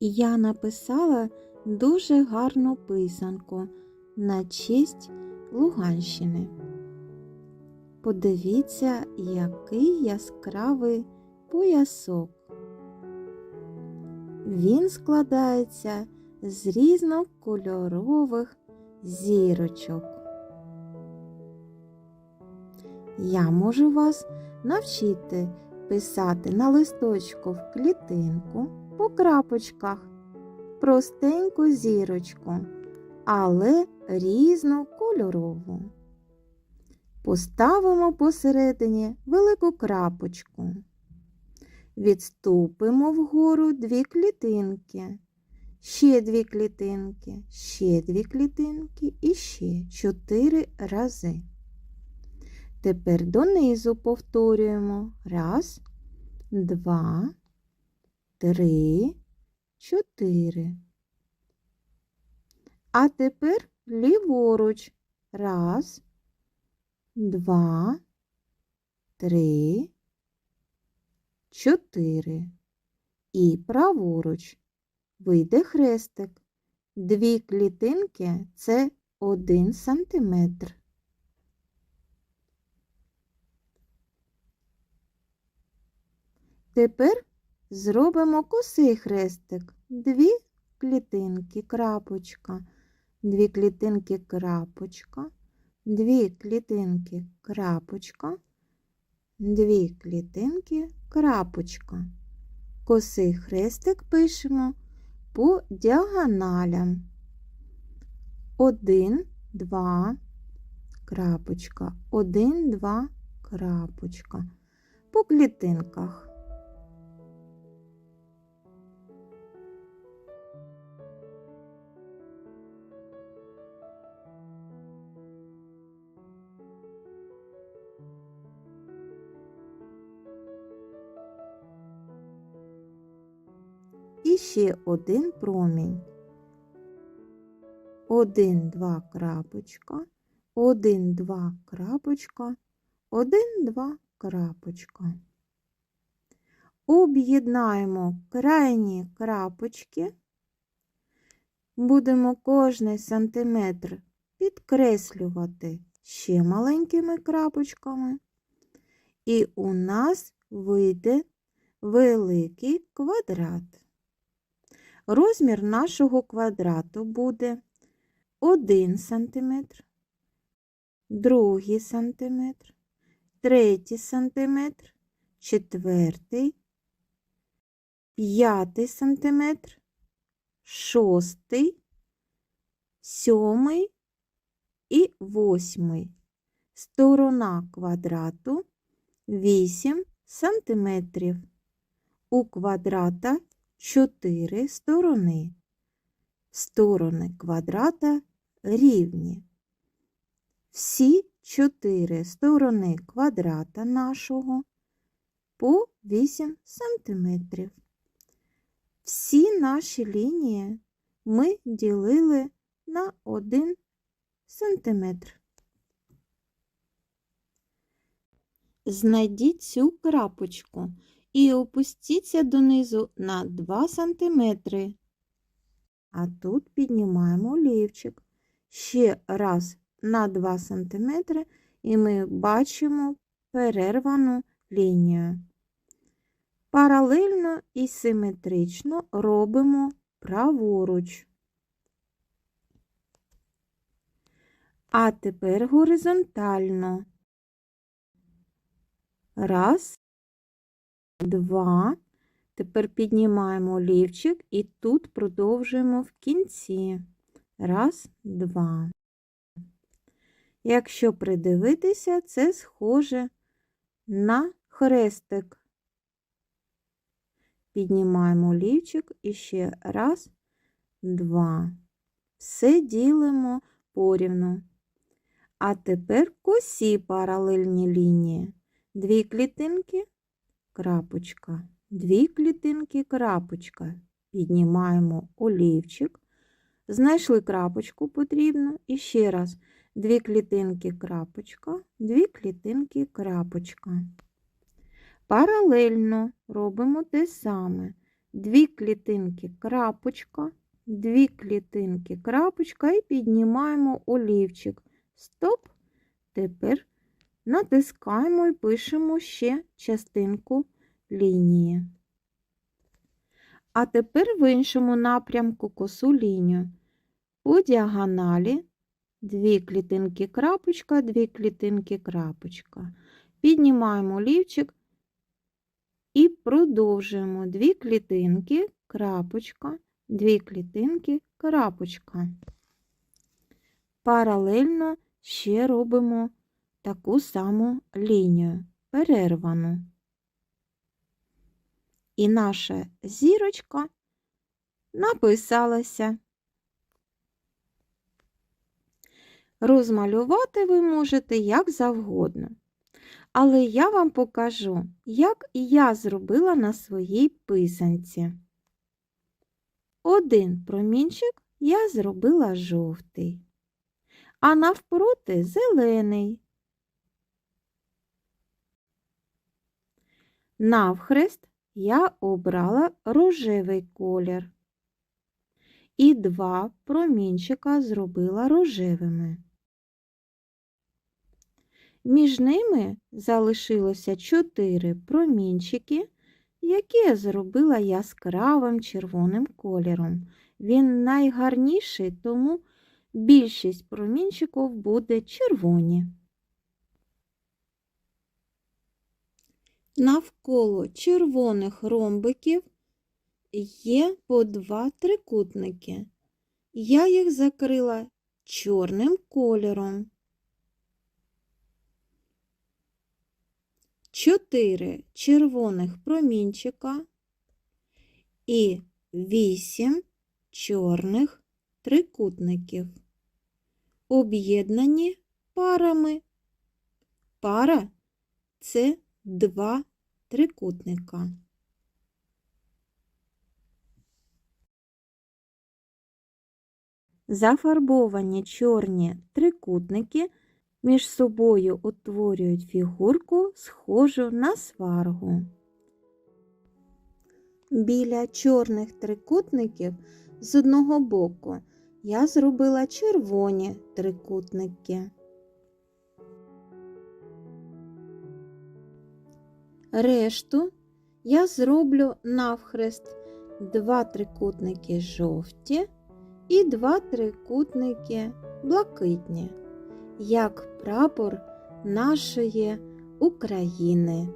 Я написала дуже гарну писанку на честь Луганщини. Подивіться, який яскравий поясок. Він складається з різнокольорових зірочок. Я можу вас навчити писати на листочку в клітинку по крапочках простеньку зірочку, але різнокольорову. Поставимо посередині велику крапочку. Відступимо вгору дві клітинки, ще дві клітинки, ще дві клітинки і ще чотири рази. Тепер донизу повторюємо. Раз, два, три, чотири. А тепер ліворуч. Раз, два, три, чотири. І праворуч. Вийде хрестик. Дві клітинки це один сантиметр. Тепер зробимо косий хрестик. Дві клітинки, крапочка, дві клітинки, крапочка, дві клітинки, крапочка, дві клітинки, крапочка. Косий хрестик пишемо по діагоналям. Один, два, крапочка, один, два, крапочка. По клітинках. І ще один промінь. Один, два, крапочка, один, два, крапочка, один, два, крапочка. Об'єднаємо крайні крапочки. Будемо кожний сантиметр підкреслювати ще маленькими крапочками. І у нас вийде великий квадрат. Розмір нашого квадрату буде 1 см, 2 см, 3 см, 4, 5 см, 6, 7 і 8. Сторона квадрату 8 см. У квадрата 4 сторони. Сторони квадрата рівні. Всі 4 сторони квадрата нашого по 8 сантиметрів. Всі наші лінії ми ділили на 1 сантиметр. Знайдіть цю крапочку і опустіться донизу на 2 см. А тут піднімаємо олівчик ще раз на 2 см, і ми бачимо перервану лінію. Паралельно і симетрично робимо праворуч. А тепер горизонтально. Раз, два. Тепер піднімаємо олівчик і тут продовжуємо в кінці. Раз, два. Якщо придивитися, це схоже на хрестик. Піднімаємо олівчик і ще раз, два. Все ділимо порівну. А тепер косі паралельні лінії. Дві клітинки крапочка, дві клітинки, крапочка. Піднімаємо олівчик, знайшли крапочку потрібну і ще раз дві клітинки, крапочка, дві клітинки, крапочка. Паралельно робимо те саме. дві клітинки крапочка, дві клітинки крапочка і піднімаємо олівчик. Стоп. Тепер натискаємо і пишемо ще частинку лінії. А тепер в іншому напрямку косу лінію. По діагоналі дві клітинки крапочка, дві клітинки крапочка. Піднімаємо олівчик і продовжуємо дві клітинки, крапочка, дві клітинки, крапочка. Паралельно ще робимо таку саму лінію, перервану. І наша зірочка написалася. Розмалювати ви можете як завгодно. Але я вам покажу, як я зробила на своїй писанці. Один промінчик я зробила жовтий, а навпроти зелений. Навхрест я обрала рожевий колір. І два промінчика зробила рожевими. Між ними залишилося чотири промінчики, які я зробила яскравим червоним кольором. Він найгарніший, тому більшість промінчиків буде червоні. Навколо червоних ромбиків є по два трикутники. Я їх закрила чорним кольором. Чотири червоних промінчика і вісім чорних трикутників, об'єднані парами. Пара це два трикутника. Зафарбовані чорні трикутники між собою утворюють фігурку, схожу на сваргу. Біля чорних трикутників з одного боку я зробила червоні трикутники. Решту я зроблю навхрест два трикутники жовті і два трикутники блакитні, як прапор нашої України.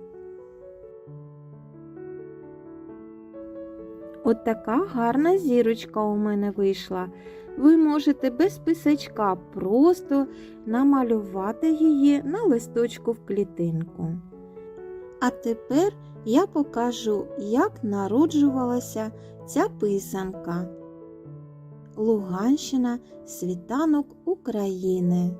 От така гарна зірочка у мене вийшла. Ви можете без писачка просто намалювати її на листочку в клітинку. А тепер я покажу, як народжувалася ця писанка. Луганщина світанок України.